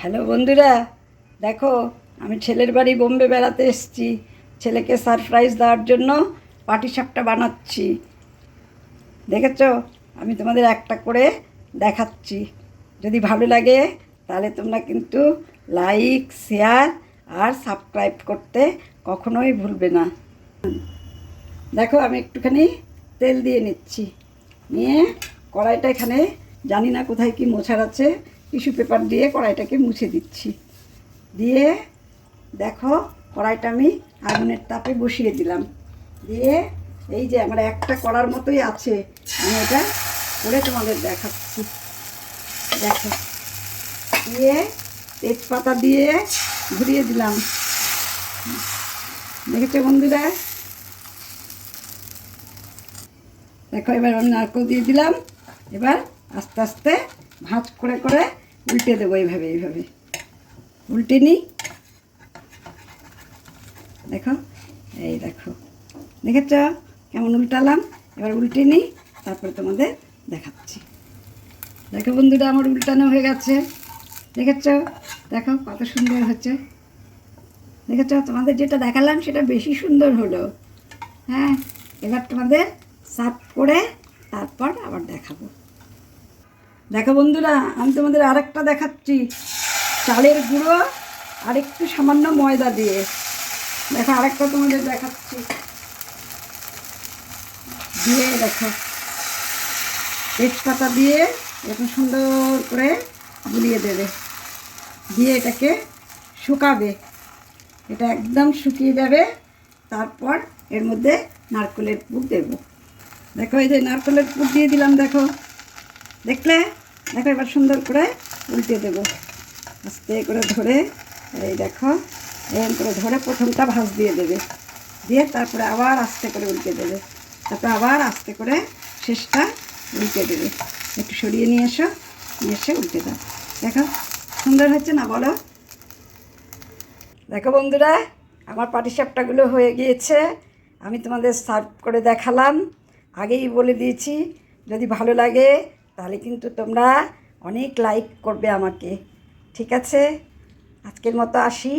Hello বন্ধুরা, দেখো, আমি ছেলের বাড়ি বোম্বে বেড়াতে এসেছি। ছেলেকে সারপ্রাইজ দেওয়ার জন্য পাটিসাপটা বানাচ্ছি। দেখেছ? আমি তোমাদের একটা করে দেখাচ্ছি। যদি ভালো লাগে, তাহলে তোমরা কিন্তু লাইক শেয়ার আর সাবস্ক্রাইব করতে কখনোই ভুলবে না। দেখো, আমি একটুখানি তেল দিয়ে নিচ্ছি। নিয়ে কড়াইটা এখানে জানি না কোথায় কি মোছার আছে। টিস্যু পেপার দিয়ে কড়াইটাকে মুছে দিচ্ছি। দিয়ে দেখো কড়াইটা আমি আগুনের তাপে বসিয়ে দিলাম। দিয়ে এই যে আমার একটা করার মতোই আছে, আমি এটা করে তোমাদের দেখাচ্ছি। দেখো। দিয়ে তেজপাতা দিয়ে ঘুরিয়ে দিলাম। দেখেছ বন্ধুরা? দেখো, এবার আমি নারকেল দিয়ে দিলাম। এবার আস্তে আস্তে ভাঁজ করে করে উল্টে দেবো এইভাবে এইভাবে। উল্টে নিই দেখো, এই দেখো। দেখেছ? কেমন উল্টালাম? এবার উল্টে নিই তারপরে তোমাদের দেখাচ্ছি। দেখো বন্ধুরা, আমার উল্টানো হয়ে গেছে। দেখেছ? দেখো, কত সুন্দর হচ্ছে। দেখেছ? তোমাদের যেটা দেখালাম, সেটা বেশি সুন্দর হলো। হ্যাঁ এবার তোমাদের সার্ভ করে তারপর আবার দেখাবো। দেখো বন্ধুরা, আমি তোমাদের আরেকটা দেখাচ্ছি। চালের গুঁড়ো আর একটু সামান্য ময়দা দিয়ে। দেখো, আরেকটা তোমাদের দেখাচ্ছি। দিয়ে দেখো, তেজপাতা দিয়ে এরকম সুন্দর করে গুলিয়ে দেবে। দিয়ে এটাকে শুকাবে। এটা একদম শুকিয়ে যাবে। তারপর এর মধ্যে নারকেলের পুর দেবো। দেখো, এই যে নারকেলের পুর দিয়ে দিলাম, দেখো। দেখলে? দেখো, এবার সুন্দর করে উল্টে দেবো। আস্তে করে ধরে, এই দেখো এরকম করে ধরে প্রথমটা ভাঁজ দিয়ে দেবে। দিয়ে তারপরে আবার আস্তে করে উল্টে দেবে। তারপরে আবার আস্তে করে শেষটা উল্টে দেবে। একটু সরিয়ে নিয়ে এসো, নিয়ে এসে উল্টে দাও। দেখো, সুন্দর হচ্ছে না বলো? দেখো বন্ধুরা, আমার পাটিসাপটাগুলো হয়ে গিয়েছে। আমি তোমাদের সার্ভ করে দেখালাম। আগেই বলে দিয়েছি, যদি ভালো লাগে তাহলে কিন্তু তোমরা অনেক লাইক করবে আমাকে। ঠিক আছে? আজকের মতো আসি।